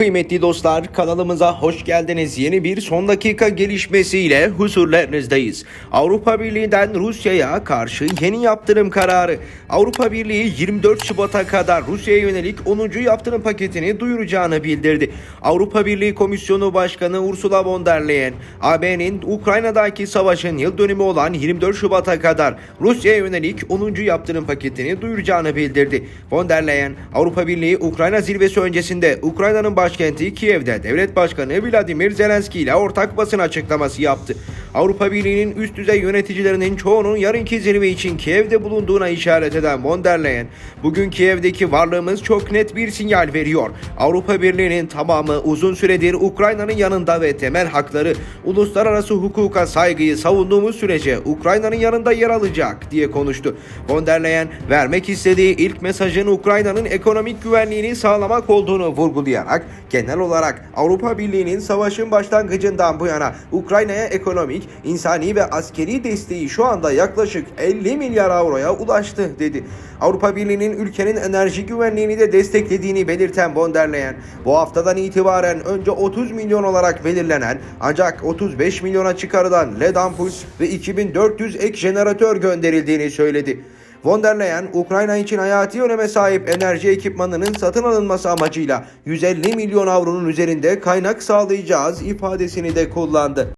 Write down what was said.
Kıymetli dostlar kanalımıza hoş geldiniz. Yeni bir son dakika gelişmesiyle huzurlarınızdayız. Avrupa Birliği'nden Rusya'ya karşı yeni yaptırım kararı. Avrupa Birliği 24 Şubat'a kadar Rusya'ya yönelik 10. yaptırım paketini duyuracağını bildirdi. Avrupa Birliği Komisyonu Başkanı Ursula von der Leyen, AB'nin Ukrayna'daki savaşın yıl dönümü olan 24 Şubat'a kadar Rusya'ya yönelik 10. yaptırım paketini duyuracağını bildirdi. Von der Leyen, Avrupa Birliği Ukrayna zirvesi öncesinde Ukrayna'nın başkenti Kiev'de devlet başkanı Vladimir Zelenski ile ortak basın açıklaması yaptı. Avrupa Birliği'nin üst düzey yöneticilerinin çoğunun yarınki zirve için Kiev'de bulunduğuna işaret eden von der Leyen, bugün Kiev'deki varlığımız çok net bir sinyal veriyor. Avrupa Birliği'nin tamamı uzun süredir Ukrayna'nın yanında ve temel hakları, uluslararası hukuka saygıyı savunduğumuz sürece Ukrayna'nın yanında yer alacak diye konuştu. Von der Leyen vermek istediği ilk mesajın Ukrayna'nın ekonomik güvenliğini sağlamak olduğunu vurgulayarak genel olarak Avrupa Birliği'nin savaşın başlangıcından bu yana Ukrayna'ya ekonomik, insani ve askeri desteği şu anda yaklaşık 50 milyar avroya ulaştı dedi. Avrupa Birliği'nin ülkenin enerji güvenliğini de desteklediğini belirten von der Leyen, bu haftadan itibaren önce 30 milyon olarak belirlenen ancak 35 milyona çıkarılan LED ampul ve 2400 ek jeneratör gönderildiğini söyledi. Von der Leyen, Ukrayna için hayati öneme sahip enerji ekipmanının satın alınması amacıyla 150 milyon avronun üzerinde kaynak sağlayacağız ifadesini de kullandı.